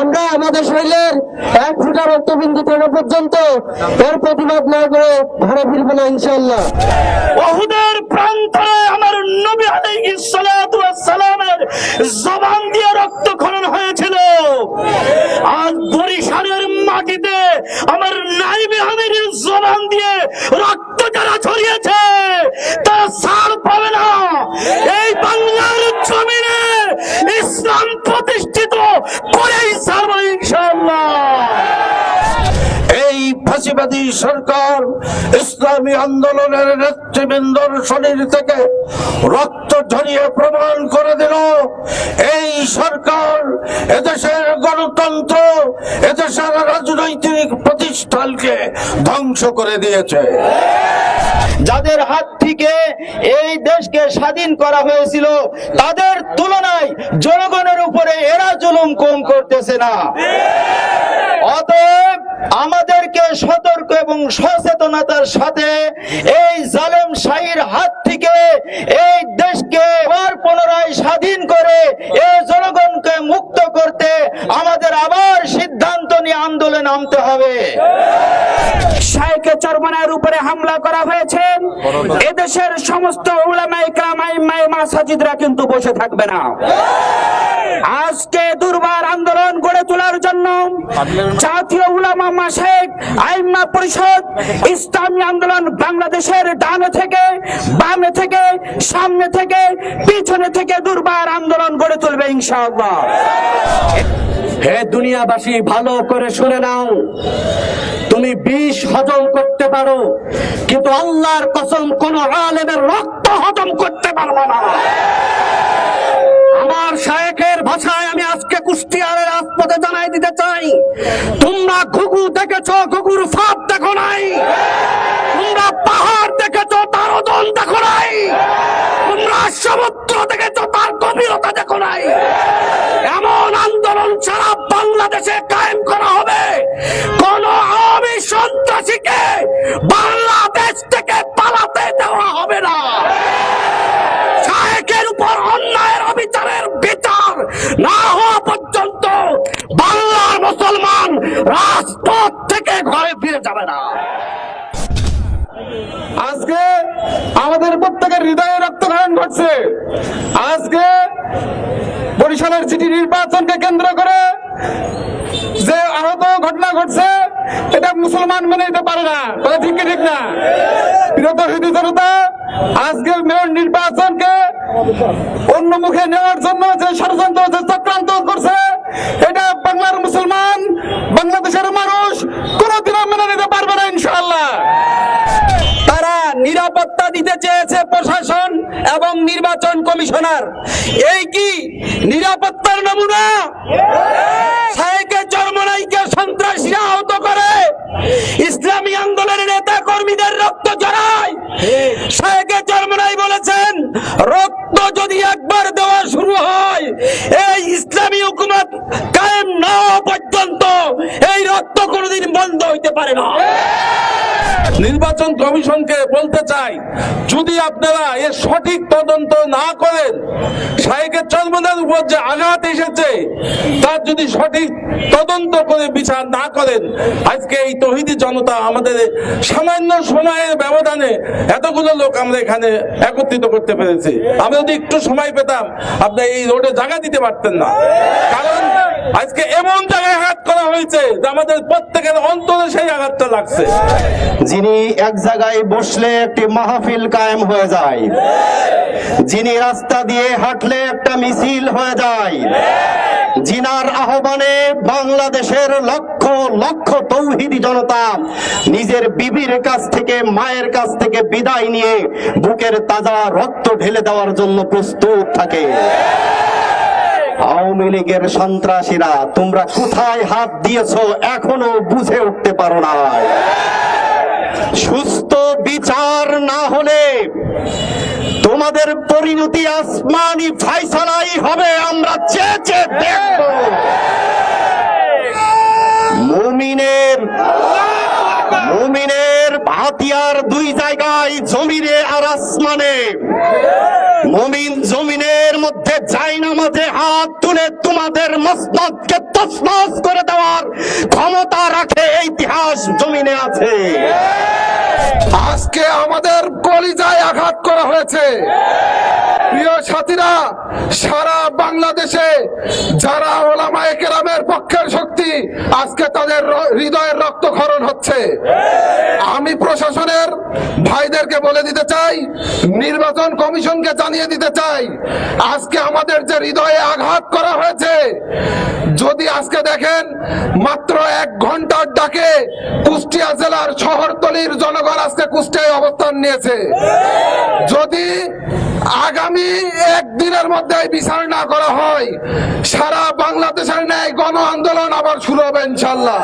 আমরা আমাদের শরীরের এক ফুটা রক্তবিন্দু তেরো পর্যন্ত এর প্রতিবাদ না করে ঘরে ফিরবো না ইনশাল্লাহ ওহুদের প্রান্তরে আমার নবী আলাইহিস সালাতু ওয়াস সালামের জবান দিয়ে রক্ত খনন হয়েছিল। আজ বরিশালের মাটিতে আমার নাইবে আমিরের জবান দিয়ে রক্ত এই ফাঁসিবাদী সরকার ইসলামী আন্দোলনের নেতৃবৃন্দর শরীর থেকে রক্ত ঝরিয়ে প্রমাণ করে দিল, এই সরকার এদেশের গণতন্ত্র, এদেশের রাজনৈতিক প্রতিষ্ঠানকে ধ্বংস করে দিয়েছে। যাদের হাত থেকে এই দেশকে স্বাধীন করা হয়েছিল, তাদের তুলনায় জনগণের উপরে এরা জুলুম কম করতেছে না। অতএব আমাদেরকে সতর্ক এবং সচেতনতার সাথে এই জালেম শাহীর হাত থেকে এই দেশকে আবার পুনরায় স্বাধীন করে এই জনগণকে মুক্ত করতে আমাদের আবার সিদ্ধান্ত নিয়ে আন্দোলনে নামতে হবে। শাইকে চরমনার উপরে হামলা করা হয়েছে। এদেশের সমস্ত উলামাই কামাই মাই মাসাজিদরা কিন্তু বসে থাকবে না। আজকে দুর্বার আন্দোলন গড়ে তোলার জন্য জাতীয় উলামা মাসেক আইমা পরিষদ ইসলামী আন্দোলন বাংলাদেশের ডানে থেকে, বামে থেকে, সামনে থেকে, পিছনে থেকে দুর্বার আন্দোলন গড়ে তুলবে ইনশাআল্লাহ। হে দুনিয়াবাসী, ভালো করে শুনে নাও। তুমি বিষ হজম করতে পারো, কিন্তু আল্লাহর কসম কোন আলেমের রক্ত হজম করতে পারব না। শায়েখের ভাষায় আমি আজকে কুষ্টিয়ারের রাজপথে জানাই দিতে চাই। তোমরা ঘুঘু দেখেছ, ঘুঘুর ফাঁদ দেখো নাই। তোমরা পাহাড় দেখেছ তার ওজন দেখো নাই। তোমরা সমুদ্র দেখেছ, তার গভীরতা দেখো নাই। এমন আন্দোলন ছাড়া বাংলাদেশে কায়েম করা হবে। কোন আওয়ামী সন্ত্রাসীকে বাংলাদেশ থেকে পালাতে দেওয়া হবে না শায়েকের উপর অন্যায়ের অবিচারের বিচার না হওয়া পর্যন্ত বাংলার মুসলমান রাজপথ থেকে ঘরে ফিরে যাবে না। আজকে আমাদের প্রত্যেকের হৃদয়ে রক্তক্ষরণ ঘটছে। আজকে বরিশালের সিটি নির্বাচনকে কেন্দ্র করে যে আহত ঘটনা ঘটছে, এটা মুসলমান মেনে নিতে পারে না। ঠিক ঠিক না? বিরত জনতা আজকের মেয়র নির্বাচনকে অন্য মুখে নেওয়ার জন্য যে ষড়যন্ত্র, যে চক্রান্ত করছে, এটা বাংলার মুসলমান বাংলাদেশের মানুষ কোনোদিনও মেনে নিতে পারবে না, ইনশাআল্লাহ। তারা নিরাপত্তা দিতে চেয়েছে প্রশাসন এবং নির্বাচন কমিশনার। এই কি? নিরাপত্তার নমুনা? শায়েকে চরমনাইকে সন্ত্রাসীরা আহত করে। ইসলামী আন্দোলনের নেতা কর্মীদের রক্ত জড়ায়। শায়েকে চরমনাই বলেছেন, রক্ত যদি একবার দেওয়া শুরু হয়, এই ইসলামী হুকুমত রক্ত কোনোদিন বন্ধ হইতে পারে না। নির্বাচন কমিশনকে বলতে চাই, যদি আপনারা এর সঠিক তদন্ত না করেন, শাহেকের চন্দ্রনের উপর যে আঘাত এসেছে, তার যদি সঠিক তদন্ত করে বিচার না করেন, আজকে এই তহিদি জনতা আমাদের সামান্য সময়ের ব্যবধানে এতগুলো লোক আমরা এখানে একত্রিত করতে পেরেছি। আমরা যদি একটু সময় পেতাম, আপনি এই রোডে জায়গা দিতে পারতেন না। কারণ আজকে এমন জায়গায় করা হয়েছে আমাদের প্রত্যেকের অন্তরে সেই আঘাতটা লাগছে। যিনি এক জায়গায় বসলে একটি মাহফিল কায়েম হয়ে যায়। যিনি রাস্তা দিয়ে হাঁটলে একটা মিছিল হয়ে যায়। জিনার আহ্বানে বাংলাদেশের লক্ষ লক্ষ তৌহিদি জনতা নিজের বিবির কাছ থেকে, মায়ের কাছ থেকে বিদায় নিয়ে বুকের তাজা রক্ত ঢেলে দেওয়ার জন্য প্রস্তুত থাকে। আওয়ামী লীগের সন্ত্রাসীরা, তোমরা কোথায় হাত দিয়েছ এখনও বুঝে উঠতে পারো না। সুস্থ বিচার না হলে তোমাদের পরিণতি আসমানি ফাইসালাই হবে, আমরা চেয়ে দেখব। মুমিনের মুমিনের হাতিয়ার দুই জায়গায় জমিনে আর আসমানে। মুমিন জমিনের মধ্যে যাই না মাঝে হাত তুলে তোমাদের মসনদকে তসনস করে দেওয়ার ক্ষমতা রাখে ইতিহাস জমিনে আছে। আজকে আমাদের কলিজায় আঘাত করা হয়েছে। প্রিয় সাথীরা, সারা বাংলাদেশে যারা ওলামায়ে কেরামের পক্ষের শক্তি আজকে তাদের হৃদয়ের রক্তক্ষরণ হচ্ছে। আমি প্রশাসনের ভাইদেরকে বলে দিতে চাই, নির্বাচন কমিশনকে জানিয়ে দিতে চাই, আজকে আমাদের যে হৃদয়ে আঘাত করা হয়েছে, যদি আজকে দেখেন, মাত্র এক ঘণ্টার ডাকে কুষ্টিয়া জেলার শহরতলির জনগণ আজকে কুষ্টিয়ায় অবস্থান নিয়েছে। যদি আগামী একদিনের মধ্যে বিচার না করা হয়, সারা বাংলাদেশের ন্যায় গণ আন্দোলন আবার শুরু হবে ইনশাল্লাহ